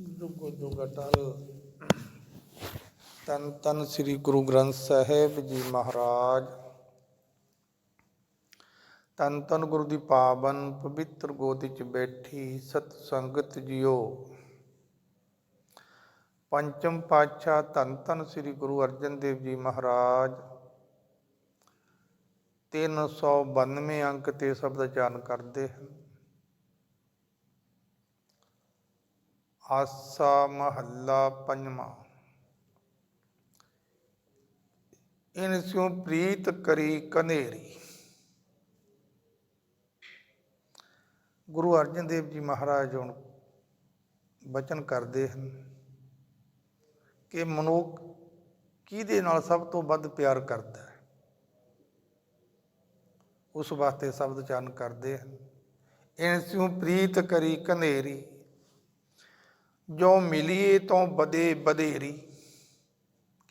ਜੁਗੋ ਜੁਗ ਤਨ ਤਨ ਸ੍ਰੀ ਗੁਰੂ ਗ੍ਰੰਥ ਸਾਹਿਬ ਜੀ ਮਹਾਰਾਜ। ਤਨ ਤਨ ਗੁਰੂ ਦੀ ਪਾਵਨ ਪਵਿੱਤਰ ਗੋਦੀ ਚ ਬੈਠੀ ਸਤ ਸੰਗਤ ਜਿਓ। ਪੰਚਮ ਪਾਤਸ਼ਾਹ ਧੰਨ ਧੰਨ ਸ੍ਰੀ ਗੁਰੂ ਅਰਜਨ ਦੇਵ ਜੀ ਮਹਾਰਾਜ। 392 ਅੰਕ ਤੇ ਸ਼ਬਦ ਚਾਰਨ ਕਰਦੇ ਹਨ। ਆਸਾ ਮਹੱਲਾ ਪੰਜਵਾਂ। ਇਨ ਸਿਉ ਪ੍ਰੀਤ ਕਰੀ ਕਨੇਰੀ। ਗੁਰੂ ਅਰਜਨ ਦੇਵ ਜੀ ਮਹਾਰਾਜ ਹੁਣ ਬਚਨ ਕਰਦੇ ਹਨ ਕਿ ਮਨੁੱਖ ਕਿਹਦੇ ਨਾਲ ਸਭ ਤੋਂ ਵੱਧ ਪਿਆਰ ਕਰਦਾ ਹੈ? ਉਸ ਵਾਸਤੇ ਸ਼ਬਦ ਚਾਰਨ ਕਰਦੇ ਹਨ। ਇਨ ਸਿਉ ਪ੍ਰੀਤ ਕਰੀ ਕਨੇਰੀ। ਜੋ ਮਿਲੀਏ ਤੋਂ ਬਦੇ ਬਧੇਰੀ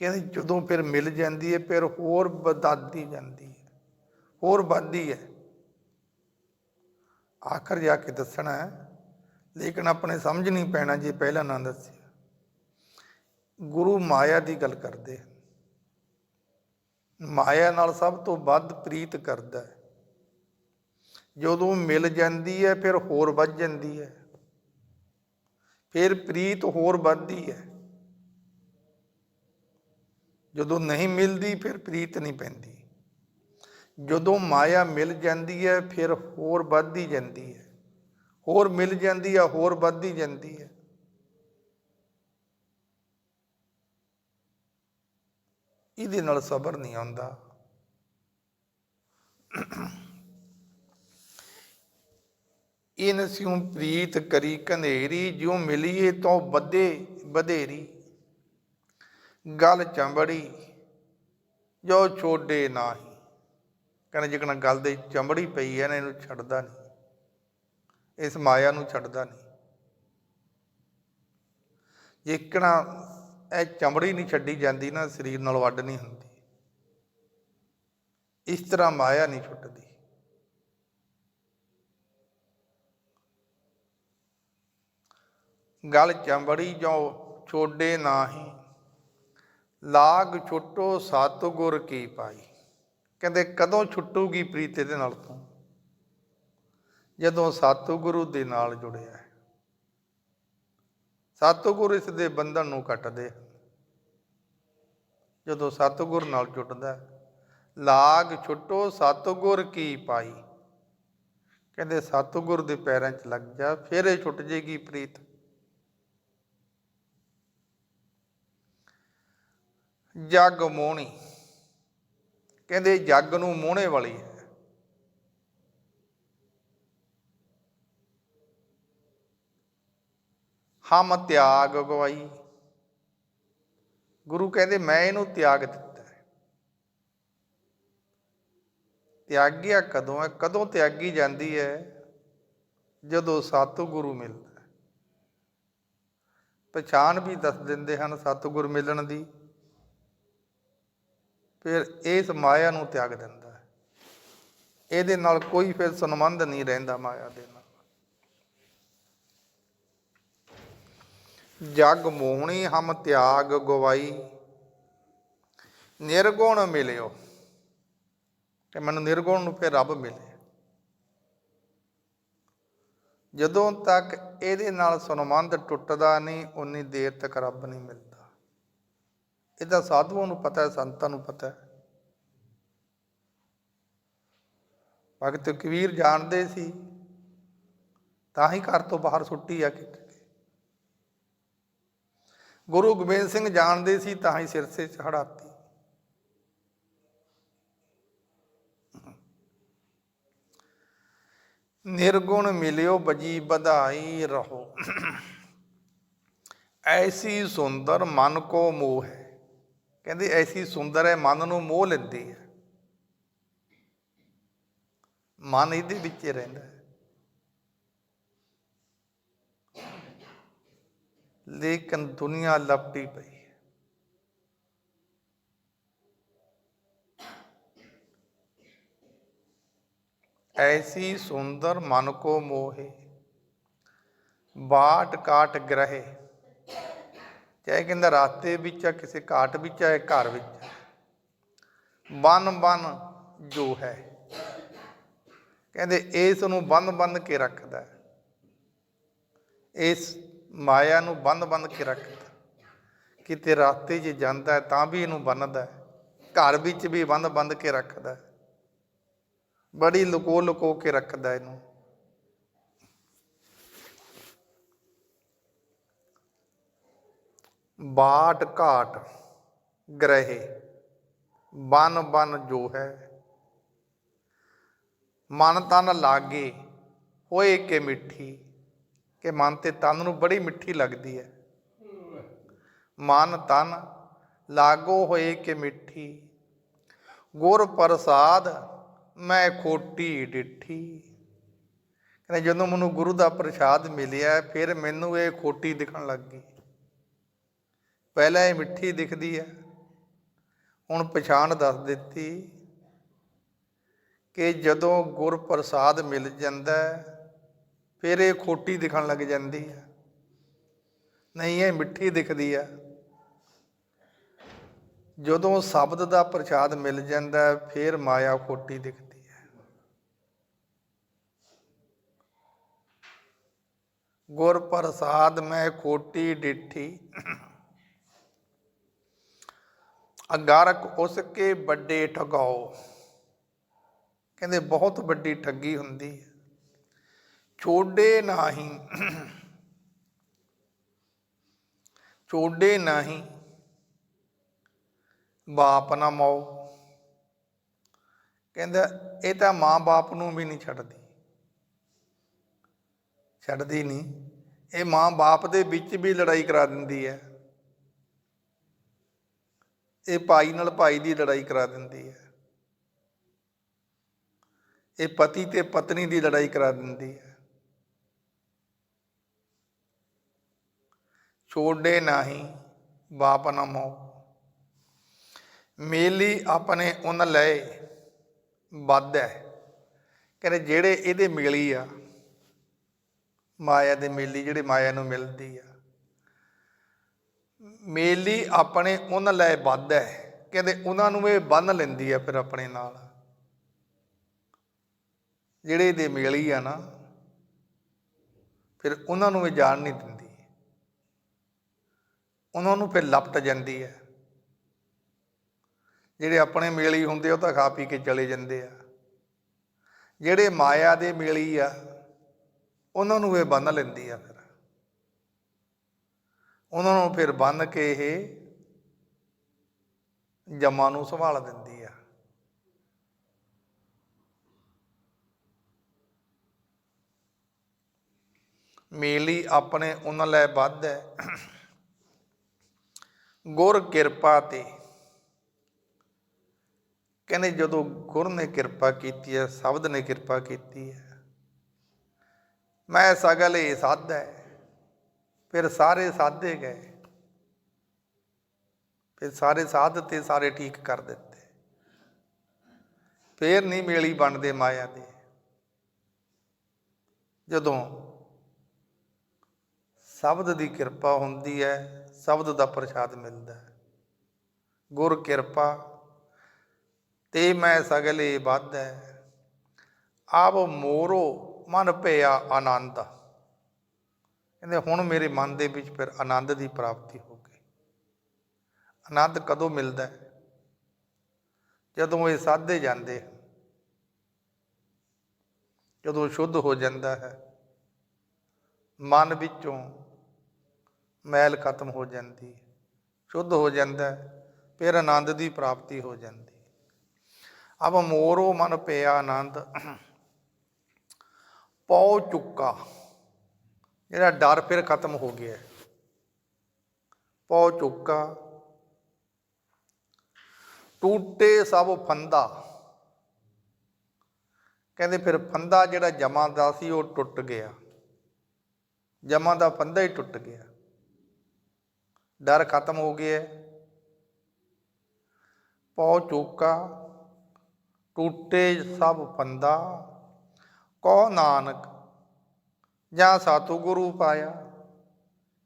ਕਹਿੰਦੇ ਜਦੋਂ ਫਿਰ ਮਿਲ ਜਾਂਦੀ ਹੈ, ਫਿਰ ਹੋਰ ਵਧਾਦੀ ਜਾਂਦੀ ਹੈ, ਹੋਰ ਵੱਧਦੀ ਹੈ। ਆਖਰ ਜਾ ਕੇ ਦੱਸਣਾ ਹੈ, ਲੇਕਿਨ ਆਪਣੇ ਸਮਝ ਨਹੀਂ ਪੈਣਾ ਜੇ ਪਹਿਲਾਂ ਨਾ ਦੱਸਿਆ। ਗੁਰੂ ਮਾਇਆ ਦੀ ਗੱਲ ਕਰਦੇ ਮਾਇਆ ਨਾਲ ਸਭ ਤੋਂ ਵੱਧ ਪ੍ਰੀਤ ਕਰਦਾ ਜਦੋਂ ਮਿਲ ਜਾਂਦੀ ਹੈ, ਫਿਰ ਹੋਰ ਵੱਧ ਜਾਂਦੀ ਹੈ। ਫਿਰ ਪ੍ਰੀਤ ਹੋਰ ਵੱਧਦੀ ਹੈ। ਜਦੋਂ ਨਹੀਂ ਮਿਲਦੀ, ਫਿਰ ਪ੍ਰੀਤ ਨਹੀਂ ਪੈਂਦੀ। ਜਦੋਂ ਮਾਇਆ ਮਿਲ ਜਾਂਦੀ ਹੈ, ਫਿਰ ਹੋਰ ਵੱਧਦੀ ਜਾਂਦੀ ਹੈ। ਹੋਰ ਮਿਲ ਜਾਂਦੀ ਹੈ ਹੋਰ ਵੱਧਦੀ ਜਾਂਦੀ ਹੈ। ਇਹਦੇ ਨਾਲ ਸਬਰ ਨਹੀਂ ਆਉਂਦਾ। ਇਨ ਸਿਉ ਪ੍ਰੀਤ ਕਰੀ ਕਨੇਰੀ ਜਿਉ ਮਿਲੀਏ ਤੋ ਬੱਦੇ ਬਧੇਰੀ ਗੱਲ ਚੰਬੜੀ, ਜੋ ਛੋਡੇ ਨਾਹੀ। ਕਹਿੰਦੇ ਜਿਕਣਾ ਗੱਲ ਦੇ ਚੰਬੜੀ ਪਈ ਹੈ ਨਾ ਇਹਨੂੰ ਛੱਡਦਾ ਨਹੀਂ। ਇਸ ਮਾਇਆ ਨੂੰ ਛੱਡਦਾ ਨਹੀਂ। ਜਿਕਣਾ ਇਹ ਚਮੜੀ ਨਹੀਂ ਛੱਡੀ ਜਾਂਦੀ ਨਾ, ਸਰੀਰ ਨਾਲ ਵੱਢ ਨਹੀਂ ਹੁੰਦੀ। ਇਸ ਤਰ੍ਹਾਂ ਮਾਇਆ ਨਹੀਂ ਛੁੱਟਦੀ। ਗਲ ਚੰਬੜੀ ਜੋ ਛੋਡੇ ਨਾਹੀ। ਲਾਗ ਛੁੱਟੋ ਸਤਿਗੁਰ ਕੀ ਪਾਈ। ਕਹਿੰਦੇ, ਕਦੋਂ ਛੁੱਟੂਗੀ ਪ੍ਰੀਤ ਇਹਦੇ ਨਾਲ ਤੋਂ? ਜਦੋਂ ਸਤਿਗੁਰੂ ਦੇ ਨਾਲ ਜੁੜਿਆ ਹੈ। ਸਤਿਗੁਰ ਇਸ ਦੇ ਬੰਧਨ ਨੂੰ ਕੱਟਦੇ ਹਨ। ਜਦੋਂ ਸਤਿਗੁਰ ਨਾਲ ਜੁੜਦਾ ਲਾਗ ਛੁੱਟੋ ਸਤਿਗੁਰ ਕੀ ਪਾਈ। ਕਹਿੰਦੇ, ਸਤਿਗੁਰ ਦੇ ਪੈਰਾਂ 'ਚ ਲੱਗ ਜਾ, ਫਿਰ ਇਹ ਛੁੱਟ ਜੇਗੀ ਪ੍ਰੀਤ। ਜਗ ਮੋਹਣੀ। ਕਹਿੰਦੇ ਜੱਗ ਨੂੰ ਮੋਹਣੇ ਵਾਲੀ ਹੈ। ਹਮ ਤਿਆਗ ਗਵਾਈ। ਗੁਰੂ ਕਹਿੰਦੇ, ਮੈਂ ਇਹਨੂੰ ਤਿਆਗ ਦਿੱਤਾ ਹੈ। ਤਿਆਗਿਆ ਕਦੋਂ ਹੈ? ਕਦੋਂ ਤਿਆਗੀ ਜਾਂਦੀ ਹੈ? ਜਦੋਂ ਸਤਿਗੁਰੂ ਮਿਲਦਾ ਪਛਾਣ ਵੀ ਦੱਸ ਦਿੰਦੇ ਹਨ ਸਤਿਗੁਰ ਮਿਲਣ ਦੀ। ਫਿਰ ਇਸ ਮਾਇਆ ਨੂੰ ਤਿਆਗ ਦਿੰਦਾ ਹੈ। ਇਹਦੇ ਨਾਲ ਕੋਈ ਫਿਰ ਸੰਬੰਧ ਨਹੀਂ ਰਹਿੰਦਾ ਮਾਇਆ ਦੇ ਨਾਲ। ਜਗ ਮੋਹਣੀ ਹਮ ਤਿਆਗ ਗਵਾਈ, ਨਿਰਗੁਣ ਮਿਲਿਓ। ਤੇ ਮੈਨੂੰ ਨਿਰਗੁਣ ਨੂੰ ਫਿਰ ਰੱਬ ਮਿਲੇ ਜਦੋਂ ਤੱਕ ਇਹਦੇ ਨਾਲ ਸੰਬੰਧ ਟੁੱਟਦਾ ਨਹੀਂ, ਉਨੀ ਦੇਰ ਤੱਕ ਰੱਬ ਨਹੀਂ ਮਿਲਦਾ। ਇਹਦਾ ਸਾਧੂਆਂ ਨੂੰ ਪਤਾ ਹੈ, ਸੰਤਾਂ ਨੂੰ ਪਤਾ ਹੈ। ਭਗਤ ਕਬੀਰ ਜਾਣਦੇ ਸੀ, ਤਾਂ ਹੀ ਘਰ ਤੋਂ ਬਾਹਰ ਸੁੱਟੀ ਆ ਕਿ ਗੁਰੂ ਗੋਬਿੰਦ ਸਿੰਘ ਜਾਣਦੇ ਸੀ, ਤਾਂ ਹੀ ਸਿਰ ਸੇ ਚੜਾਤੀ ਨਿਰਗੁਣ ਮਿਲਿਓ ਬਜੀ, ਵਧਾਈ ਰਹੋ। ਐਸੀ ਸੁੰਦਰ ਮਨ ਕੋ ਮੋਹ ਹੈ। ਕਹਿੰਦੇ ਐਸੀ ਸੁੰਦਰ ਹੈ, ਮਨ ਨੂੰ ਮੋਹ ਲੈਂਦੀ ਹੈ। ਮਨ ਇਹਦੇ ਵਿੱਚ ਰਹਿੰਦਾ ਹੈ। ਲੇਕਿਨ ਦੁਨੀਆ ਲਪਟੀ ਪਈ ਐਸੀ ਸੁੰਦਰ ਮਨ ਕੋ ਮੋਹੇ ਬਾਟ ਕਾਟ ਗ੍ਰਹਿ ਚਾਹੇ ਕਹਿੰਦਾ ਰਾਸਤੇ ਵਿੱਚ ਆ, ਕਿਸੇ ਘਾਟ ਵਿੱਚ ਆ ਘਰ ਵਿੱਚ ਬਨ ਬਨ ਜੋ ਹੈ। ਕਹਿੰਦੇ ਇਸ ਨੂੰ ਬੰਦ ਬੰਨ ਕੇ ਰੱਖਦਾ ਇਸ ਮਾਇਆ ਨੂੰ ਬੰਦ ਬੰਨ ਕੇ ਰੱਖਦਾ ਕਿਤੇ ਰਾਸਤੇ 'ਚ ਜਾਂਦਾ ਤਾਂ ਵੀ ਇਹਨੂੰ ਬੰਨਦਾ ਘਰ ਵਿੱਚ ਵੀ ਬੰਦ ਬੰਦ ਕੇ ਰੱਖਦਾ ਬੜੀ ਲੁਕੋ ਲੁਕੋ ਕੇ ਰੱਖਦਾ ਇਹਨੂੰ। ਬਾਟ ਘਾਟ ਗ੍ਰਹਿ, ਬਨ ਬਨ ਜੋ ਹੈ। ਮਨ ਤਨ ਲਾਗੇ, ਹੋਏ ਕੇ ਮਿੱਠੀ। ਕਿ ਮਨ ਤੇ ਤਨ ਨੂੰ ਬੜੀ ਮਿੱਠੀ ਲੱਗਦੀ ਹੈ। ਮਨ ਤਨ ਲਾਗੋ ਹੋਏ ਕਿ ਮਿੱਠੀ। ਗੁਰ ਪ੍ਰਸਾਦ ਮੈਂ ਖੋਟੀ ਡਿੱਠੀ। ਕਹਿੰਦੇ ਜਦੋਂ ਮੈਨੂੰ ਗੁਰੂ ਦਾ ਪ੍ਰਸਾਦ ਮਿਲਿਆ, ਫਿਰ ਮੈਨੂੰ ਇਹ ਖੋਟੀ ਦਿਖਣ ਲੱਗ ਗਈ। ਪਹਿਲਾਂ ਇਹ ਮਿੱਠੀ ਦਿਖਦੀ ਹੈ ਹੁਣ ਪਛਾਣ ਦੱਸ ਦਿੱਤੀ ਕਿ ਜਦੋਂ ਗੁਰ ਪ੍ਰਸਾਦ ਮਿਲ ਜਾਂਦਾ ਫਿਰ ਇਹ ਖੋਟੀ ਦਿਖਣ ਲੱਗ ਜਾਂਦੀ ਹੈ ਨਹੀਂ, ਇਹ ਮਿੱਠੀ ਦਿਖਦੀ ਹੈ ਜਦੋਂ ਸ਼ਬਦ ਦਾ ਪ੍ਰਸਾਦ ਮਿਲ ਜਾਂਦਾ ਫਿਰ ਮਾਇਆ ਖੋਟੀ ਦਿਖਦੀ ਹੈ ਗੁਰ ਪ੍ਰਸਾਦ ਮੈਂ ਖੋਟੀ ਡਿੱਠੀ। ਅਗਾਰਕ ਉਸ ਕੇ ਵੱਡੇ ਠਗਾਓ। ਕਹਿੰਦੇ ਬਹੁਤ ਵੱਡੀ ਠੱਗੀ ਹੁੰਦੀ ਹੈ। ਛੋਡੇ ਨਾਹੀ ਛੋਡੇ ਨਾਹੀ ਬਾਪ ਨਾ ਮਾਓ ਕਹਿੰਦਾ ਇਹ ਤਾਂ ਮਾਂ ਬਾਪ ਨੂੰ ਵੀ ਨਹੀਂ ਛੱਡਦੀ। ਛੱਡਦੀ ਨਹੀਂ। ਇਹ ਮਾਂ ਬਾਪ ਦੇ ਵਿੱਚ ਵੀ ਲੜਾਈ ਕਰਾ ਦਿੰਦੀ ਹੈ। ਇਹ ਭਾਈ ਨਾਲ ਭਾਈ ਦੀ ਲੜਾਈ ਕਰਾ ਦਿੰਦੀ ਹੈ। ਇਹ ਪਤੀ ਤੇ ਪਤਨੀ ਦੀ ਲੜਾਈ ਕਰਾ ਦਿੰਦੀ ਹੈ। ਛੋੜੇ ਨਹੀਂ ਬਾਪ ਨਾ ਮੋ ਮੇਲੀ ਆਪਣੇ ਉਨ ਲਏ ਵੱਧ। ਹੈ ਕਹਿੰਦੇ ਜਿਹੜੇ ਇਹਦੇ ਮੇਲੀ ਆ, ਮਾਇਆ ਦੇ ਮੇਲੀ ਜਿਹੜੇ ਮਾਇਆ ਨੂੰ ਮਿਲਦੀ ਆ। ਮੇਲੀ ਆਪਣੇ ਉਨ ਲੈ ਵੱਧ ਹੈ ਕਹਿੰਦੇ ਉਹਨਾਂ ਨੂੰ ਇਹ ਬੰਨ ਲੈਂਦੀ ਆ ਫਿਰ ਆਪਣੇ ਨਾਲ। ਜਿਹੜੇ ਇਹਦੇ ਮੇਲੀ ਆ ਨਾ, ਫਿਰ ਉਹਨਾਂ ਨੂੰ ਇਹ ਜਾਣ ਨਹੀਂ ਦਿੰਦੀ। ਉਹਨਾਂ ਨੂੰ ਫਿਰ ਲਪਟ ਜਾਂਦੀ ਹੈ। ਜਿਹੜੇ ਆਪਣੇ ਮੇਲੀ ਹੁੰਦੇ ਉਹ ਤਾਂ ਖਾ ਪੀ ਕੇ ਚਲੇ ਜਾਂਦੇ ਆ। ਜਿਹੜੇ ਮਾਇਆ ਦੇ ਮੇਲੀ ਆ ਉਹਨਾਂ ਨੂੰ ਇਹ ਬੰਨ ਲੈਂਦੀ ਆ ਫਿਰ। ਉਹਨਾਂ ਨੂੰ ਫਿਰ ਬੰਨ ਕੇ ਇਹ ਜਮਾਂ ਨੂੰ ਸੰਭਾਲ ਦਿੰਦੀ ਆ। ਮੇਲੀ ਆਪਣੇ ਉਹਨਾਂ ਲੈ ਵੱਧ ਹੈ। ਗੁਰ ਕਿਰਪਾ ਤੇ। ਕਹਿੰਦੇ ਜਦੋਂ ਗੁਰ ਨੇ ਕਿਰਪਾ ਕੀਤੀ ਹੈ, ਸ਼ਬਦ ਨੇ ਕਿਰਪਾ ਕੀਤੀ ਹੈ। ਮੈਂ ਸਗਲੇ ਸਾਧ ਹੈ ਫਿਰ ਸਾਰੇ ਸਾਧੇ ਗਏ। ਫਿਰ ਸਾਰੇ ਸਾਧ ਤੇ ਸਾਰੇ ਠੀਕ ਕਰ ਦਿੱਤੇ। ਫੇਰ ਨਹੀਂ ਮੇਲੀ ਬਣਦੇ ਮਾਇਆ ਦੇ। ਜਦੋਂ ਸ਼ਬਦ ਦੀ ਕਿਰਪਾ ਹੁੰਦੀ ਹੈ, ਸ਼ਬਦ ਦਾ ਪ੍ਰਸਾਦ ਮਿਲਦਾ ਹੈ। ਗੁਰ ਕਿਰਪਾ, ਤੇ ਮੈਂ ਸਗਲੇ ਵੱਧ। ਹੈ ਆਪ ਮੋਰੋ ਮਨ ਭਇਆ ਆਨੰਦ। ਕਹਿੰਦੇ ਹੁਣ ਮੇਰੇ ਮਨ ਦੇ ਵਿੱਚ ਫਿਰ ਆਨੰਦ ਦੀ ਪ੍ਰਾਪਤੀ ਹੋ ਗਈ। ਆਨੰਦ ਕਦੋਂ ਮਿਲਦਾ ਹੈ? ਜਦੋਂ ਇਹ ਸਾਧੇ ਜਾਂਦੇ ਹਨ, ਜਦੋਂ ਸ਼ੁੱਧ ਹੋ ਜਾਂਦਾ ਹੈ, ਮਨ ਵਿੱਚੋਂ ਮੈਲ ਖਤਮ ਹੋ ਜਾਂਦੀ ਹੈ, ਸ਼ੁੱਧ ਹੋ ਜਾਂਦਾ ਹੈ, ਫਿਰ ਆਨੰਦ ਦੀ ਪ੍ਰਾਪਤੀ ਹੋ ਜਾਂਦੀ ਅਬ ਮੋਰੋ ਮਨ ਪਿਆ ਆਨੰਦ, ਪਉ ਚੁੱਕਾ। ਜਿਹੜਾ ਡਰ ਫਿਰ ਖਤਮ ਹੋ ਗਿਆ। ਪਉ ਚੁੱਕਾ। ਟੂਟੇ ਸਭ ਫੰਦਾ। ਕਹਿੰਦੇ ਫਿਰ ਫੰਦਾ ਜਿਹੜਾ ਜਮਾ ਦਾ ਸੀ ਉਹ ਟੁੱਟ ਗਿਆ। ਜਮਾ ਦਾ ਫੰਦਾ ਹੀ ਟੁੱਟ ਗਿਆ। ਡਰ ਖਤਮ ਹੋ ਗਿਆ। ਪਉ ਚੁੱਕਾ। ਟੂਟੇ ਸਭ ਫੰਦਾ। ਕੋ ਨਾਨਕ ਜਾਂ ਸਤਿਗੁਰੂ ਪਾਇਆ।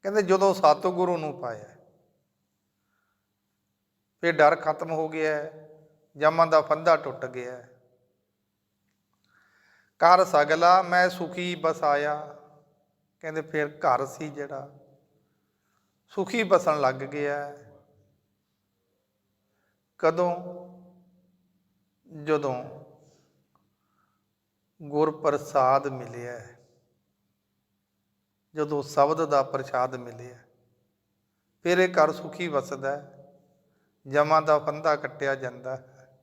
ਕਹਿੰਦੇ ਜਦੋਂ ਸਤਿਗੁਰੂ ਨੂੰ ਪਾਇਆ। ਫਿਰ ਡਰ ਖਤਮ ਹੋ ਗਿਆ। ਹੈ ਜਮਾਂ ਦਾ ਫੰਦਾ ਟੁੱਟ ਗਿਆ। ਹੈ ਕਰ ਸਗਲਾ ਮੈਂ ਸੁਖੀ ਬਸਾਇਆ। ਕਹਿੰਦੇ ਫਿਰ ਘਰ ਸੀ ਜਿਹੜਾ। ਸੁਖੀ ਬਸਣ ਲੱਗ ਗਿਆ। ਕਦੋਂ? ਜਦੋਂ ਗੁਰ ਪ੍ਰਸਾਦ ਮਿਲਿਆ। ਜਦੋਂ ਸ਼ਬਦ ਦਾ ਪ੍ਰਸਾਦ ਮਿਲਿਆ, ਫਿਰ ਇਹ ਘਰ ਸੁਖੀ ਵਸਦਾ ਹੈ, ਜਮਾਂ ਦਾ ਫੰਦਾ ਕੱਟਿਆ ਜਾਂਦਾ ਹੈ।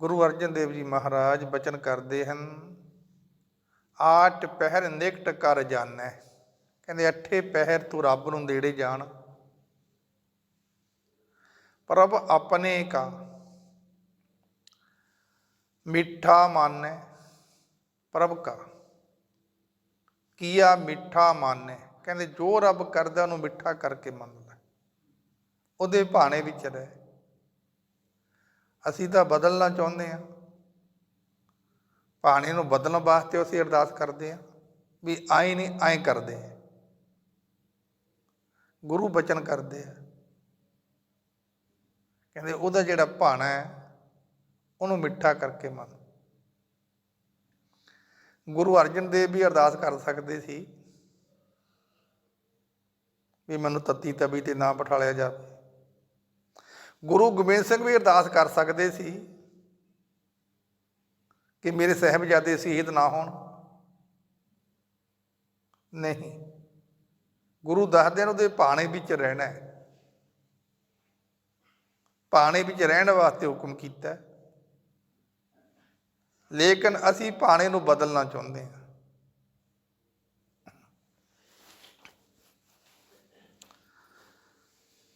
ਗੁਰੂ ਅਰਜਨ ਦੇਵ ਜੀ ਮਹਾਰਾਜ ਬਚਨ ਕਰਦੇ ਹਨ ਆਟ ਪਹਿਰ ਨਿਕਟ ਕਰ ਜਾਣੈ। ਕਹਿੰਦੇ ਅੱਠੇ ਪਹਿਰ ਤੂੰ ਰੱਬ ਨੂੰ ਦੇੜੇ ਜਾਣ। ਪ੍ਰਭ ਆਪਣੇ ਕਾ, ਮਿੱਠਾ ਮਾਨੈ ਪ੍ਰਭ ਕਾ। ਕੀਆ ਮਿੱਠਾ ਮਾਨੈ? ਕਹਿੰਦੇ, ਜੋ ਰੱਬ ਕਰਦਾ, ਉਹਨੂੰ ਮਿੱਠਾ ਕਰਕੇ ਮੰਨ ਲੈ ਉਹਦੇ ਭਾਣੇ ਵਿੱਚ ਰਹਿ। ਅਸੀਂ ਤਾਂ ਬਦਲਣਾ ਚਾਹੁੰਦੇ ਹਾਂ। ਭਾਣੇ ਨੂੰ ਬਦਲਣ ਵਾਸਤੇ ਅਸੀਂ ਅਰਦਾਸ ਕਰਦੇ ਹਾਂ ਵੀ ਆਏ ਨਹੀਂ ਐਂ ਕਰਦੇ ਗੁਰੂ ਬਚਨ ਕਰਦੇ ਆ। ਕਹਿੰਦੇ, ਉਹਦਾ ਜਿਹੜਾ ਭਾਣਾ ਹੈ, ਉਹਨੂੰ ਮਿੱਠਾ ਕਰਕੇ ਮੰਨ। ਗੁਰੂ ਅਰਜਨ ਦੇਵ ਵੀ ਅਰਦਾਸ ਕਰ ਸਕਦੇ ਸੀ ਵੀ ਮੈਨੂੰ ਤੱਤੀ ਤਵੀ ਤੇ ਨਾ ਬਿਠਾਲਿਆ ਜਾਵੇ। ਗੁਰੂ ਗੋਬਿੰਦ ਸਿੰਘ ਵੀ ਅਰਦਾਸ ਕਰ ਸਕਦੇ ਸੀ ਕਿ ਮੇਰੇ ਸਹਿਬਜ਼ਾਦੇ ਸ਼ਹੀਦ ਨਾ ਹੋਣ। ਨਹੀਂ, ਗੁਰੂ ਦੱਸਦੇ ਨੇ ਉਹਦੇ ਪਾਣੇ ਵਿੱਚ ਰਹਿਣਾ ਹੈ। ਪਾਣੇ ਵਿੱਚ ਰਹਿਣ ਵਾਸਤੇ ਹੁਕਮ ਕੀਤਾ ਹੈ। ਲੇਕਿਨ ਅਸੀਂ ਭਾਣੇ ਨੂੰ ਬਦਲਣਾ ਚਾਹੁੰਦੇ ਹਾਂ।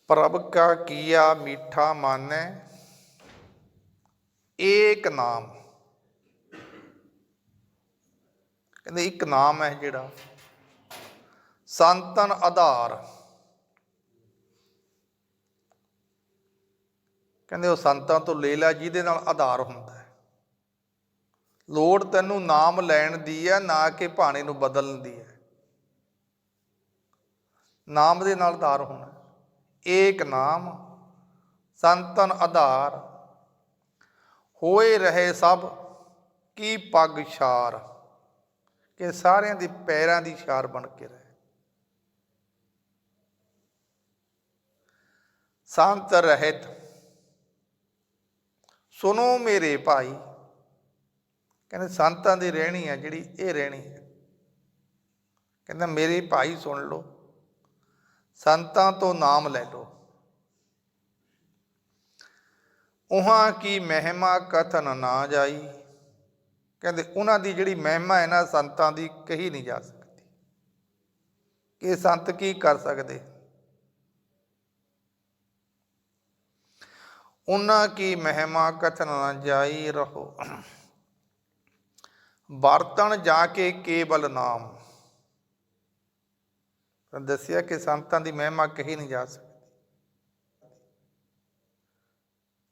ਪ੍ਰਭ ਕਾ ਕੀਆ ਮੀਠਾ ਮਾਨੈ, ਏਕ ਨਾਮ। ਕਹਿੰਦੇ ਇੱਕ ਨਾਮ ਹੈ ਜਿਹੜਾ, ਸੰਤਨ ਆਧਾਰ। ਕਹਿੰਦੇ ਉਹ ਸੰਤਾਂ ਤੋਂ ਲੈ ਲੈ ਜਿਹਦੇ ਨਾਲ ਆਧਾਰ ਹੁੰਦਾ। ਲੋੜ ਤੈਨੂੰ ਨਾਮ ਲੈਣ ਦੀ ਹੈ, ਨਾ ਕਿ ਭਾਣੇ ਨੂੰ ਬਦਲਣ ਦੀ ਹੈ। ਨਾਮ ਦੇ ਨਾਲ ਧਾਰ ਹੋਣਾ। ਏਕ ਨਾਮ, ਸੰਤਨ ਆਧਾਰ। ਹੋਏ ਰਹੇ ਸਭ, ਕੀ ਪੱਗ ਛਾਰ। ਕਿ ਸਾਰਿਆਂ ਦੇ ਪੈਰਾਂ ਦੀ ਛਾਰ ਬਣ ਕੇ ਰਹੇ। ਸੰਤ ਰਹਿਤ ਸੁਨੋ ਮੇਰੇ ਭਾਈ। ਕਹਿੰਦੇ ਸੰਤਾਂ ਦੀ ਰਹਿਣੀ ਹੈ ਜਿਹੜੀ, ਇਹ ਰਹਿਣੀ ਹੈ। ਕਹਿੰਦਾ ਮੇਰੇ ਭਾਈ ਸੁਣ ਲਓ, ਸੰਤਾਂ ਤੋਂ ਨਾਮ ਲੈ ਲਓ। ਉਹਾਂ ਕੀ ਮਹਿਮਾ ਕਥਨ ਨਾ ਜਾਈ। ਕਹਿੰਦੇ ਉਹਨਾਂ ਦੀ ਜਿਹੜੀ ਮਹਿਮਾ ਹੈ ਨਾ, ਸੰਤਾਂ ਦੀ ਕਹੀ ਨਹੀਂ ਜਾ ਸਕਦੀ। ਕਿ ਸੰਤ ਕੀ ਕਰ ਸਕਦੇ? ਉਹਨਾਂ ਕੀ ਮਹਿਮਾ ਕਥਨ ਨਾ ਜਾਈ ਰਹੋ। ਵਰਤਣ ਜਾ ਕੇ ਕੇਵਲ ਨਾਮ। ਦੱਸਿਆ ਕਿ ਸੰਤਾਂ ਦੀ ਮਹਿਮਾ ਕਹੀ ਨਹੀਂ ਜਾ ਸਕਦੀ।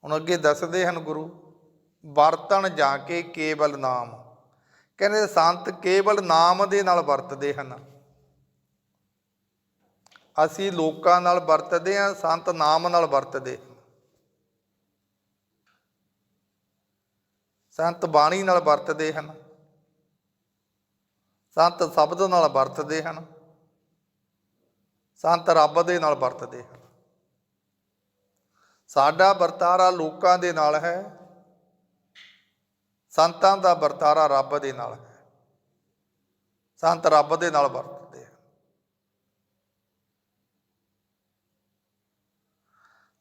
ਹੁਣ ਅੱਗੇ ਦੱਸਦੇ ਹਨ ਗੁਰੂ, ਵਰਤਣ ਜਾ ਕੇ ਕੇਵਲ ਨਾਮ। ਕਹਿੰਦੇ ਸੰਤ ਕੇਵਲ ਨਾਮ ਦੇ ਨਾਲ ਵਰਤਦੇ ਹਨ। ਅਸੀਂ ਲੋਕਾਂ ਨਾਲ ਵਰਤਦੇ ਹਾਂ, ਸੰਤ ਨਾਮ ਨਾਲ ਵਰਤਦੇ ਸੰਤ ਬਾਣੀ ਨਾਲ ਵਰਤਦੇ ਹਨ। ਸੰਤ ਸ਼ਬਦ ਨਾਲ ਵਰਤਦੇ ਹਨ। ਸੰਤ ਰੱਬ ਦੇ ਨਾਲ ਵਰਤਦੇ ਹਨ। ਸਾਡਾ ਵਰਤਾਰਾ ਲੋਕਾਂ ਦੇ ਨਾਲ ਹੈ। ਸੰਤਾਂ ਦਾ ਵਰਤਾਰਾ ਰੱਬ ਦੇ ਨਾਲ ਹੈ। ਸੰਤ ਰੱਬ ਦੇ ਨਾਲ ਵਰਤਦੇ ਹਨ।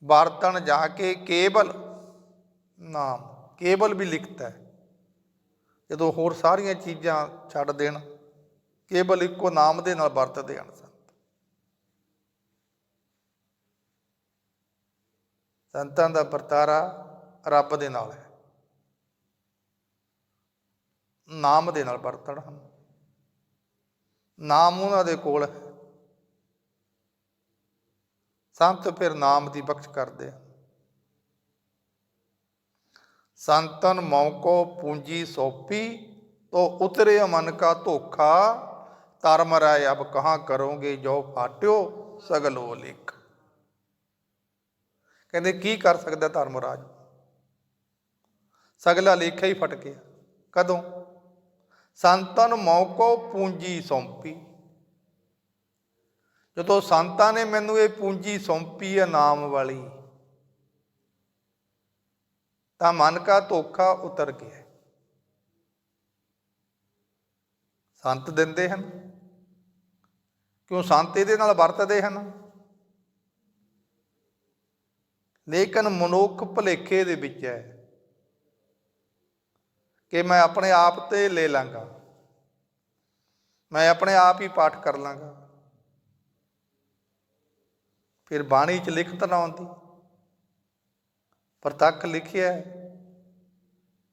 ਵਰਤਣ ਜਾ ਕੇ ਕੇਵਲ ਨਾਮ, ਕੇਵਲ ਵੀ ਲਿਖਤਾ ਹੈ। ਜਦੋਂ ਹੋਰ ਸਾਰੀਆਂ ਚੀਜ਼ਾਂ ਛੱਡ ਦੇਣ ਕੇਵਲ ਇੱਕੋ ਨਾਮ ਦੇ ਨਾਲ ਵਰਤਦੇ ਹਨ ਸੰਤ। ਸੰਤਾਂ ਦਾ ਵਰਤਾਰਾ ਰੱਬ ਦੇ ਨਾਲ ਹੈ। ਨਾਮ ਦੇ ਨਾਲ ਵਰਤਣ ਹਨ। ਨਾਮ ਉਹਨਾਂ ਦੇ ਕੋਲ ਹੈ। ਸੰਤ ਫਿਰ ਨਾਮ ਦੀ ਬਖਸ਼ ਕਰਦੇ ਹਨ। ਸੰਤਨ ਮੌਕੋ ਪੂੰਜੀ ਸੋਪੀ ਤੋ ਉਤਰੇ ਮਨ ਕਾ ਧੋਖਾ ਤਰ ਮਰਾਏ ਅਬ ਕਹਾਂ ਕਰੋਗੇ, ਜੋ ਫਾਟਿਓ ਸਗਲ ਲਿਖ। ਕਹਿੰਦੇ, ਕੀ ਕਰ ਸਕਦਾ ਧਰਮ ਰਾਜ? ਸਗਲਾ ਲੇਖਾ ਹੀ ਫਟ ਗਿਆ। ਕਦੋਂ? ਸੰਤਾਂ ਨੂੰ ਮੌਕੋ ਪੂੰਜੀ ਸੌਂਪੀ। ਜਦੋਂ ਸੰਤਾਂ ਨੇ ਮੈਨੂੰ ਇਹ ਪੂੰਜੀ ਸੌਂਪੀ ਹੈ ਨਾਮ ਵਾਲੀ, ਤਾਂ ਮਨ ਕਾ ਧੋਖਾ ਉਤਰ ਗਿਆ। ਸੰਤ ਦਿੰਦੇ ਹਨ। ਕਿਉਂ ਸੰਤ ਇਹਦੇ ਨਾਲ ਵਰਤਦੇ ਹਨ? ਲੇਕਿਨ ਮਨੁੱਖ ਭਲੇਖੇ ਦੇ ਵਿੱਚ ਹੈ ਕਿ ਮੈਂ ਆਪਣੇ ਆਪ ਤੇ ਲੈ ਲਾਂਗਾ। ਮੈਂ ਆਪਣੇ ਆਪ ਹੀ ਪਾਠ ਕਰ ਲਾਂਗਾ। ਫਿਰ ਬਾਣੀ 'ਚ ਲਿਖਤ ਨਾ ਆਉਂਦੀ। ਪ੍ਰਤੱਖ ਲਿਖਿਆ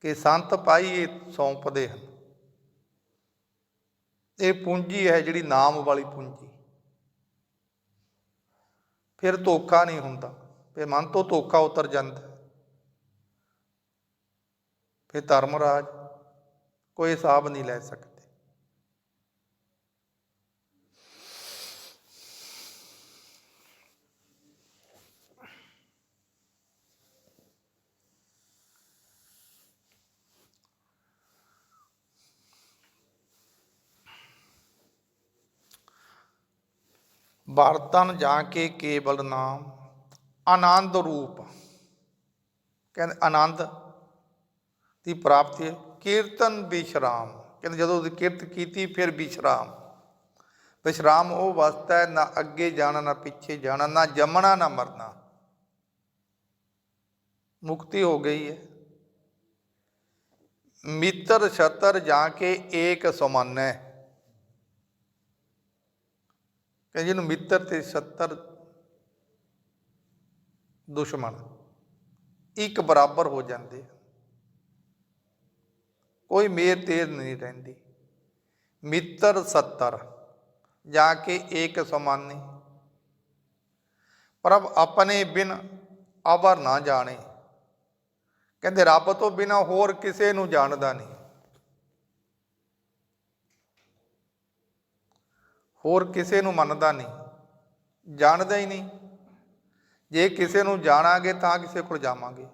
ਕਿ ਸੰਤ ਪਾਈ ਇਹ ਸੌਂਪਦੇ ਹਨ। ਇਹ ਪੂੰਜੀ ਹੈ ਜਿਹੜੀ ਨਾਮ ਵਾਲੀ ਪੂੰਜੀ। ਫਿਰ ਧੋਖਾ ਨਹੀਂ ਹੁੰਦਾ। ਫਿਰ ਮਨ ਤੋਂ ਧੋਖਾ ਉਤਰ ਜਾਂਦਾ। ਫਿਰ ਧਰਮ ਰਾਜ ਕੋਈ ਹਿਸਾਬ ਨਹੀਂ ਲੈ ਸਕਦਾ। ਵਰਤਨ ਜਾ ਕੇ ਕੇਵਲ ਨਾਮ? ਆਨੰਦ ਰੂਪ। ਕਹਿੰਦੇ ਆਨੰਦ ਦੀ ਪ੍ਰਾਪਤੀ ਹੈ। ਕੀਰਤਨ ਵਿਸ਼ਰਾਮ। ਕਹਿੰਦੇ ਜਦੋਂ ਉਹਦੀ ਕਿਰਤ ਕੀਤੀ, ਫਿਰ ਵਿਸ਼ਰਾਮ। ਵਿਸ਼ਰਾਮ ਉਹ ਵਸਤਾ ਹੈ, ਨਾ ਅੱਗੇ ਜਾਣਾ, ਨਾ ਪਿੱਛੇ ਜਾਣਾ, ਨਾ ਜੰਮਣਾ, ਨਾ ਮਰਨਾ। ਮੁਕਤੀ ਹੋ ਗਈ ਹੈ। ਮਿੱਤਰ ਛਤਰ ਜਾ ਕੇ ਏਕ ਸਮਾਨੈ। ਕਹਿੰਦੇ ਜਿਹਨੂੰ ਮਿੱਤਰ ਤੇ ਛਤਰ ਦੁਸ਼ਮਣ ਇੱਕ ਬਰਾਬਰ ਹੋ ਜਾਂਦੇ ਆ। ਕੋਈ ਮੇਰ ਤੇਰ ਨਹੀਂ ਰਹਿੰਦੀ। ਮਿੱਤਰ ਸੱਤਰ, ਜਾ ਕੇ ਏਕ ਸਮਾਨੀ। ਪ੍ਰਭ ਆਪਣੇ ਬਿਨ ਆਵਰ ਨਾ ਜਾਣੇ। ਕਹਿੰਦੇ ਰੱਬ ਤੋਂ ਬਿਨਾ ਹੋਰ ਕਿਸੇ ਨੂੰ ਜਾਣਦਾ ਨਹੀਂ। ਹੋਰ ਕਿਸੇ ਨੂੰ ਮੰਨਦਾ ਨਹੀਂ, ਜਾਣਦਾ ਹੀ ਨਹੀਂ। ਜੇ ਕਿਸੇ ਨੂੰ ਜਾਣਾਂਗੇ ਤਾਂ ਕਿਸੇ ਕੋਲ ਜਾਵਾਂਗੇ।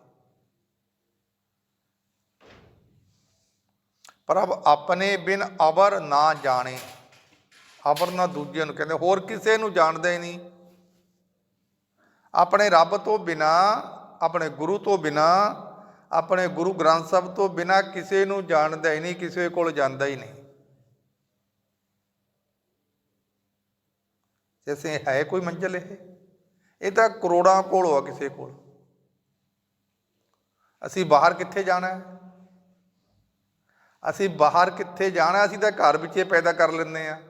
ਪ੍ਰਭ ਆਪਣੇ ਬਿਨ ਅਬਰ ਨਾ ਜਾਣੇ ਅਬਰ ਨਾ ਦੂਜਿਆਂ ਨੂੰ ਕਹਿੰਦੇ, ਹੋਰ ਕਿਸੇ ਨੂੰ ਜਾਣਦਾ ਹੀ ਨਹੀਂ। ਆਪਣੇ ਰੱਬ ਤੋਂ ਬਿਨਾ, ਆਪਣੇ ਗੁਰੂ ਤੋਂ ਬਿਨਾ, ਆਪਣੇ ਗੁਰੂ ਗ੍ਰੰਥ ਸਾਹਿਬ ਤੋਂ ਬਿਨਾ ਕਿਸੇ ਨੂੰ ਜਾਣਦਾ ਹੀ ਨਹੀਂ, ਕਿਸੇ ਕੋਲ ਜਾਂਦਾ ਹੀ ਨਹੀਂ। ਜੈਸੇ ਹੈ ਕੋਈ ਮੰਜ਼ਲ ਇਹ? ਇਹ ਤਾਂ ਕਰੋੜਾਂ ਕੋਲ ਆ ਕਿਸੇ ਕੋਲ। ਅਸੀਂ ਬਾਹਰ ਕਿੱਥੇ ਜਾਣਾ ਹੈ? ਅਸੀਂ ਬਾਹਰ ਕਿੱਥੇ ਜਾਣਾ ਅਸੀਂ ਤਾਂ ਘਰ ਵਿੱਚ ਹੀ ਪੈਦਾ ਕਰ ਲੈਂਦੇ ਆ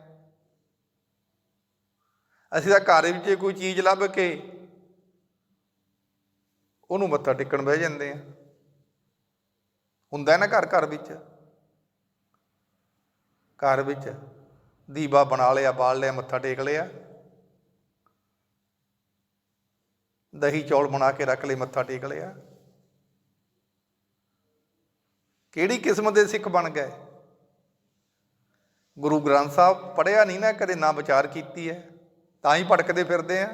ਅਸੀਂ ਤਾਂ ਘਰ ਵਿੱਚ ਕੋਈ ਚੀਜ਼ ਲੱਭ ਕੇ ਉਹਨੂੰ ਮੱਥਾ ਟੇਕਣ ਬਹਿ ਜਾਂਦੇ ਆ ਹੁੰਦਾ ਨਾ ਘਰ ਘਰ ਵਿੱਚ? ਘਰ ਵਿੱਚ ਦੀਵਾ ਬਣਾ ਲਿਆ, ਬਾਲ ਲਿਆ, ਮੱਥਾ ਟੇਕ ਲਿਆ। ਦਹੀਂ ਚੌਲ ਬਣਾ ਕੇ ਰੱਖ ਲਈ, ਮੱਥਾ ਟੇਕ ਲਿਆ। ਕਿਹੜੀ ਕਿਸਮ ਦੇ ਸਿੱਖ ਬਣ ਗਏ? ਗੁਰੂ ਗ੍ਰੰਥ ਸਾਹਿਬ ਪੜਿਆ ਨਹੀਂ ਨਾ, ਕਦੇ ਨਾ ਵਿਚਾਰ ਕੀਤੀ ਹੈ। ਤਾਂ ਹੀ ਭਟਕਦੇ ਫਿਰਦੇ ਆ।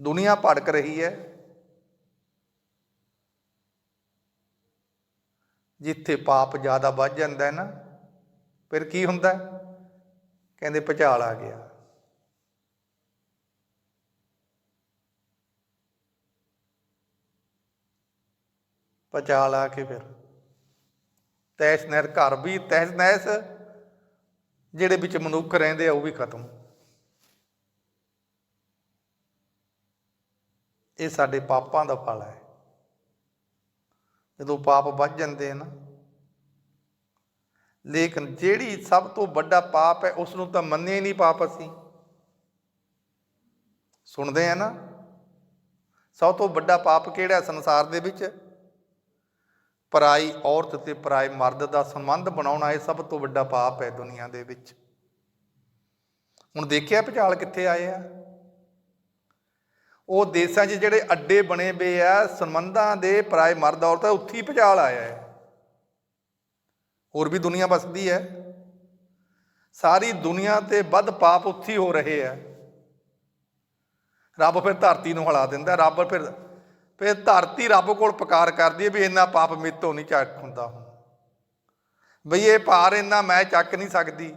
ਦੁਨੀਆ ਭਟਕ ਰਹੀ ਹੈ। ਜਿੱਥੇ ਪਾਪ ਜ਼ਿਆਦਾ ਵੱਧ ਜਾਂਦਾ ਹੈ ਨਾ, ਫਿਰ ਕੀ ਹੁੰਦਾ? ਕਹਿੰਦੇ ਭੁਚਾਲ ਆ ਗਿਆ। ਭੁਚਾਲ ਲਾ ਕੇ ਫਿਰ। ਤੈਸ ਨਹਿਰ ਘਰ ਵੀ ਤੈਸ ਨਹਿਸ ਜਿਹੜੇ ਵਿੱਚ ਮਨੁੱਖ ਰਹਿੰਦੇ ਆ, ਉਹ ਵੀ ਖਤਮ। ਇਹ ਸਾਡੇ ਪਾਪਾਂ ਦਾ ਫਲ ਹੈ। ਜਦੋਂ ਪਾਪ ਵੱਧ ਜਾਂਦੇ ਆ ਨਾ, ਲੇਕਿਨ ਜਿਹੜੀ ਸਭ ਤੋਂ ਵੱਡਾ ਪਾਪ ਹੈ, ਉਸ ਨੂੰ ਤਾਂ ਮੰਨਿਆ ਹੀ ਨਹੀਂ ਪਾਪ ਅਸੀਂ। ਸੁਣਦੇ ਆ ਨਾ, ਸਭ ਤੋਂ ਵੱਡਾ ਪਾਪ ਕਿਹੜਾ ਸੰਸਾਰ ਦੇ ਵਿੱਚ? ਪਰਾਈ ਔਰਤ ਤੇ ਪਰਾਏ ਮਰਦ ਦਾ ਸੰਬੰਧ ਬਣਾਉਣਾ ਇਹ ਸਭ ਤੋਂ ਵੱਡਾ ਪਾਪ ਹੈ ਦੁਨੀਆ ਦੇ ਵਿੱਚ। ਹੁਣ ਦੇਖਿਆ ਭੁਚਾਲ ਕਿੱਥੇ ਆਏ ਆ? ਉਹ ਦੇਸ਼ਾਂ 'ਚ ਜਿਹੜੇ ਅੱਡੇ ਬਣੇ ਪਏ ਆ, ਸੰਬੰਧਾਂ ਦੇ ਪਰਾਏ ਮਰਦ ਔਰਤ, ਉੱਥੇ ਹੀ ਭੁਚਾਲ ਆਇਆ ਹੈ। ਹੋਰ ਵੀ ਦੁਨੀਆ ਵਸਦੀ ਹੈ। ਸਾਰੀ ਦੁਨੀਆ ਤੇ ਵੱਧ ਪਾਪ ਉੱਥੇ ਹੀ ਹੋ ਰਹੇ ਆ। ਰੱਬ ਫਿਰ ਧਰਤੀ ਨੂੰ ਹਿਲਾ ਦਿੰਦਾ, ਰੱਬ ਫਿਰ ਫਿਰ ਧਰਤੀ ਰੱਬ ਕੋਲ ਪੁਕਾਰ ਕਰਦੀ ਹੈ ਵੀ ਇੰਨਾ ਪਾਪ ਮੇਰੇ ਤੋਂ ਨਹੀਂ ਚੱਕ ਹੁੰਦਾ ਹੁਣ। ਬਈ ਇਹ ਭਾਰ ਇੰਨਾ ਮੈਂ ਚੱਕ ਨਹੀਂ ਸਕਦੀ।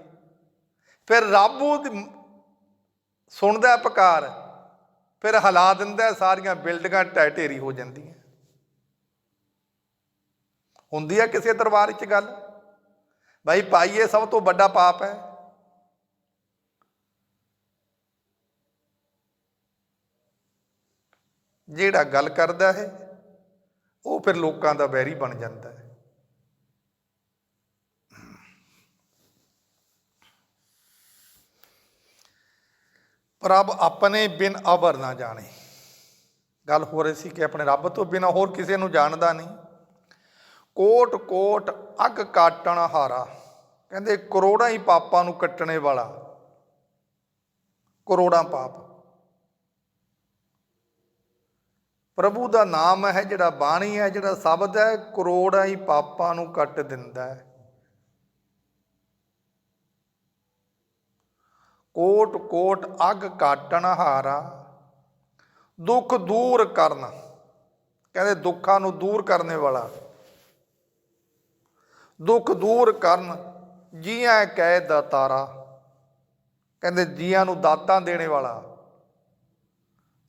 ਫਿਰ ਰੱਬ ਉਹਦੀ ਸੁਣਦਾ ਹੈ ਪੁਕਾਰ, ਫਿਰ ਹਿਲਾ ਦਿੰਦਾ ਸਾਰੀਆਂ ਬਿਲਡਿੰਗਾਂ ਢਹਿ ਢੇਰੀ ਹੋ ਜਾਂਦੀਆਂ। ਹੁੰਦੀ ਹੈ ਕਿਸੇ ਦਰਬਾਰ 'ਚ ਗੱਲ? ਭਾਈ ਭਾਈ ਇਹ ਸਭ ਤੋਂ ਵੱਡਾ ਪਾਪ ਹੈ। ਜਿਹੜਾ ਗੱਲ ਕਰਦਾ ਹੈ, ਉਹ ਫਿਰ ਲੋਕਾਂ ਦਾ ਵੈਰੀ ਬਣ ਜਾਂਦਾ ਹੈ। ਪ੍ਰਭ ਆਪਣੇ ਬਿਨ ਅਵਰ ਨਾ ਜਾਣੇ। ਗੱਲ ਹੋ ਰਹੀ ਸੀ ਕਿ ਆਪਣੇ ਰੱਬ ਤੋਂ ਬਿਨਾ ਹੋਰ ਕਿਸੇ ਨੂੰ ਜਾਣਦਾ ਨਹੀਂ। ਕੋਟ ਕੋਟ ਅੱਗ ਕਾਟਣ ਹਾਰਾ। ਕਹਿੰਦੇ ਕਰੋੜਾਂ ਹੀ ਪਾਪਾਂ ਨੂੰ ਕੱਟਣੇ ਵਾਲਾ। ਕਰੋੜਾਂ ਪਾਪ। ਪ੍ਰਭੂ ਦਾ ਨਾਮ ਹੈ ਜਿਹੜਾ ਬਾਣੀ ਹੈ, ਜਿਹੜਾ ਸ਼ਬਦ ਹੈ, ਕਰੋੜਾਂ ਹੀ ਪਾਪਾਂ ਨੂੰ ਕੱਟ ਦਿੰਦਾ ਹੈ। ਕੋਟ ਕੋਟ ਅੱਗ ਕਾਟਣ ਹਾਰਾ, ਦੁੱਖ ਦੂਰ ਕਰਨ, ਕਹਿੰਦੇ ਦੁੱਖਾਂ ਨੂੰ ਦੂਰ ਕਰਨੇ ਵਾਲਾ। ਦੁੱਖ ਦੂਰ ਕਰਨ, ਜੀਆਂ ਕਹਿ ਦਾਤਾਰਾ ਕਹਿੰਦੇ ਜੀਆਂ ਨੂੰ ਦਾਤਾਂ ਦੇਣੇ ਵਾਲਾ।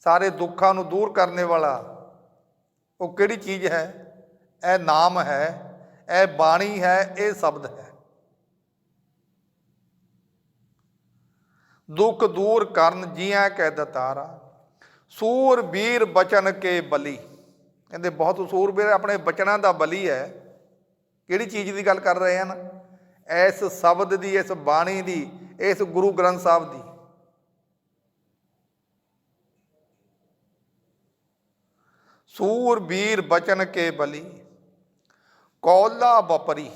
ਸਾਰੇ ਦੁੱਖਾਂ ਨੂੰ ਦੂਰ ਕਰਨੇ ਵਾਲਾ, ਉਹ ਕਿਹੜੀ ਚੀਜ਼ ਹੈ? ਇਹ ਨਾਮ ਹੈ, ਇਹ ਬਾਣੀ ਹੈ, ਇਹ ਸ਼ਬਦ ਹੈ। ਦੁੱਖ ਦੂਰ ਕਰਨ ਜੀਆਂ ਕਹਿ ਦਤਾਰਾ, ਸੂਰ ਵੀਰ ਬਚਨ ਕੇ ਬਲੀ। ਕਹਿੰਦੇ ਬਹੁਤ ਸੂਰਬੀਰ ਆਪਣੇ ਬਚਨਾਂ ਦਾ ਬਲੀ ਹੈ। ਕਿਹੜੀ ਚੀਜ਼ ਦੀ ਗੱਲ ਕਰ ਰਹੇ ਹਨ? ਇਸ ਸ਼ਬਦ ਦੀ, ਇਸ ਬਾਣੀ ਦੀ, ਇਸ ਗੁਰੂ ਗ੍ਰੰਥ ਸਾਹਿਬ ਦੀ। ਸੂਰਵੀਰ ਬਚਨ ਕੇ ਬਲੀ। ਕੌਲਾ ਬਪਰੀ।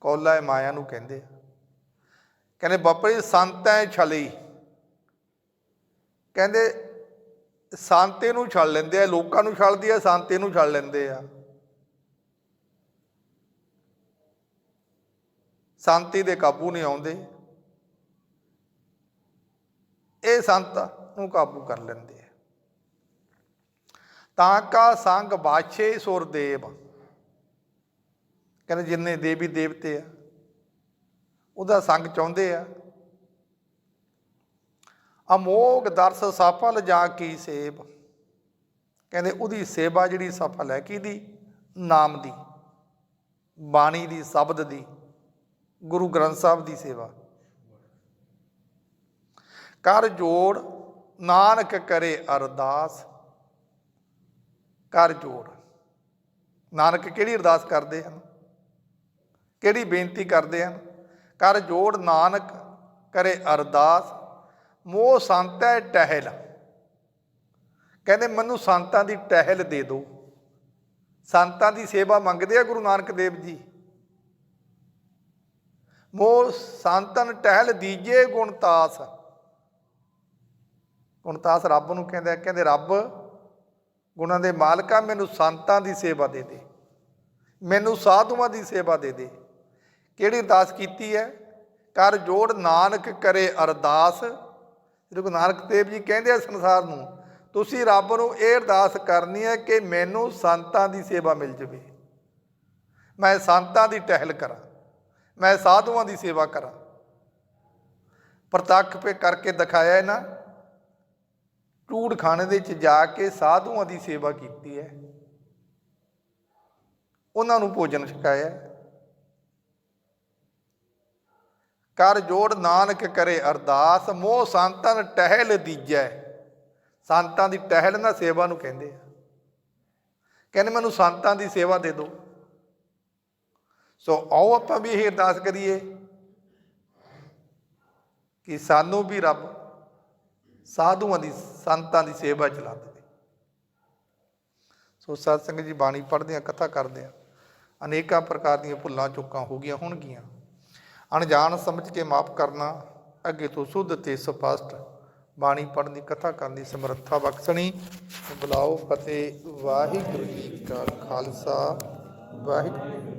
ਕੌਲਾ ਇਹ ਮਾਇਆ ਨੂੰ ਕਹਿੰਦੇ ਕਹਿੰਦੇ ਬਪਰੀ ਸੰਤ ਐ ਛਲੀ। ਕਹਿੰਦੇ ਸੰਤੇ ਨੂੰ ਛੱਡ ਲੈਂਦੇ ਆ, ਲੋਕਾਂ ਨੂੰ ਛੱਡਦੀ ਆ, ਸੰਤੇ ਨੂੰ ਛੱਡ ਲੈਂਦੇ ਆ। ਸੰਤੀ ਦੇ ਕਾਬੂ ਨਹੀਂ ਆਉਂਦੇ। ਇਹ ਸੰਤ ਨੂੰ ਕਾਬੂ ਕਰ ਲੈਂਦੇ ਆ। ਤਾਂ ਕਾ ਸੰਗ ਬਾਛੇ ਸੁਰ ਦੇਵ। ਕਹਿੰਦੇ ਜਿੰਨੇ ਦੇਵੀ ਦੇਵਤੇ ਆ, ਉਹਦਾ ਸੰਗ ਚਾਹੁੰਦੇ ਆ। ਅਮੋਗ ਦਰਸ ਸਫਲ ਜਾ ਕੀ ਸੇਬ ਕਹਿੰਦੇ ਉਹਦੀ ਸੇਵਾ ਜਿਹੜੀ ਸਫਲ ਹੈ ਕਿਹਦੀ? ਨਾਮ ਦੀ। ਬਾਣੀ ਦੀ, ਸ਼ਬਦ ਦੀ, ਗੁਰੂ ਗ੍ਰੰਥ ਸਾਹਿਬ ਦੀ ਸੇਵਾ। ਕਰ ਜੋੜ, ਨਾਨਕ ਕਰੇ ਅਰਦਾਸ। ਕਰ ਜੋੜ। ਨਾਨਕ ਕਿਹੜੀ ਅਰਦਾਸ ਕਰਦੇ ਹਨ? ਕਿਹੜੀ ਬੇਨਤੀ ਕਰਦੇ ਹਨ? ਕਰ ਜੋੜ ਨਾਨਕ ਕਰੇ ਅਰਦਾਸ, ਮੋਹ ਸੰਤੈ ਟਹਿਲ। ਕਹਿੰਦੇ ਮੈਨੂੰ ਸੰਤਾਂ ਦੀ ਟਹਿਲ ਦੇ ਦਿਓ। ਸੰਤਾਂ ਦੀ ਸੇਵਾ ਮੰਗਦੇ ਆ ਗੁਰੂ ਨਾਨਕ ਦੇਵ ਜੀ। ਮੋਹ ਸੰਤਨ ਟਹਿਲ ਦੀਜੇ ਗੁਣਤਾਸ ਗੁਣਤਾਸ ਰੱਬ ਨੂੰ ਕਹਿੰਦਾ ਕਹਿੰਦੇ ਰੱਬ ਗੁਣਾਂ ਦੇ ਮਾਲਕਾ ਮੈਨੂੰ ਸੰਤਾਂ ਦੀ ਸੇਵਾ ਦੇ ਦੇ। ਮੈਨੂੰ ਸਾਧੂਆਂ ਦੀ ਸੇਵਾ ਦੇ ਦੇ। ਕਿਹੜੀ ਅਰਦਾਸ ਕੀਤੀ ਹੈ? ਕਰ ਜੋੜ ਨਾਨਕ ਕਰੇ ਅਰਦਾਸ। ਜਿਹੜੇ ਗੁਰੂ ਨਾਨਕ ਦੇਵ ਜੀ ਕਹਿੰਦੇ ਆ ਸੰਸਾਰ ਨੂੰ, ਤੁਸੀਂ ਰੱਬ ਨੂੰ ਇਹ ਅਰਦਾਸ ਕਰਨੀ ਹੈ ਕਿ ਮੈਨੂੰ ਸੰਤਾਂ ਦੀ ਸੇਵਾ ਮਿਲ ਜਵੇ। ਮੈਂ ਸੰਤਾਂ ਦੀ ਟਹਿਲ ਕਰਾਂ। ਮੈਂ ਸਾਧੂਆਂ ਦੀ ਸੇਵਾ ਕਰਾਂ। ਪ੍ਰਤੱਖ ਪੇ ਕਰਕੇ ਦਿਖਾਇਆ ਇਹਨਾਂ। ਨਾ ਖਾਣੇ ਦੇ ਵਿੱਚ ਜਾ ਕੇ ਸਾਧੂਆਂ ਦੀ ਸੇਵਾ ਕੀਤੀ ਹੈ। ਉਹਨਾਂ ਨੂੰ ਭੋਜਨ ਛਕਾਇਆ ਕਰ ਜੋੜ ਨਾਨਕ ਕਰੇ ਅਰਦਾਸ, ਮੋਹ ਸੰਤਨ ਟਹਿਲ ਦੀਜੈ। ਸੰਤਾਂ ਦੀ ਟਹਿਲ ਨਾ ਸੇਵਾ ਨੂੰ ਕਹਿੰਦੇ ਆ। ਕਹਿੰਦੇ ਮੈਨੂੰ ਸੰਤਾਂ ਦੀ ਸੇਵਾ ਦੇ ਦਿਓ। ਸੋ ਆਓ ਆਪਾਂ ਵੀ ਇਹ ਅਰਦਾਸ ਕਰੀਏ ਕਿ ਸਾਨੂੰ ਵੀ ਰੱਬ ਸਾਧੂਆਂ ਦੀ, ਸੰਤਾਂ ਦੀ ਸੇਵਾ ਚਲਾ ਦੇਵੇ ਸੋ ਸਾਧ ਸੰਗਤ ਜੀ ਬਾਣੀ ਪੜ੍ਹਦੇ ਆ ਕਥਾ ਕਰਦੇ ਆ ਅਨੇਕਾਂ ਪ੍ਰਕਾਰ ਦੀਆਂ ਭੁੱਲਾਂ, ਚੁੱਕਾਂ ਹੋ ਗਈਆਂ ਹੋਣਗੀਆਂ। ਅਣਜਾਣ ਸਮਝ ਕੇ ਮਾਫ ਕਰਨਾ, ਅੱਗੇ ਤੋਂ ਸੁੱਧ ਤੇ ਸਪਸ਼ਟ। ਬਾਣੀ ਪੜ੍ਹਨ ਦੀ ਕਥਾ ਕਰਨ ਦੀ ਸਮਰੱਥਾ ਬਖਸ਼ਣੀ। ਬੁਲਾਓ ਫਤਿਹ ਵਾਹਿਗੁਰੂ ਜੀ ਕਾ ਖਾਲਸਾ। ਵਾਹਿਗੁਰੂ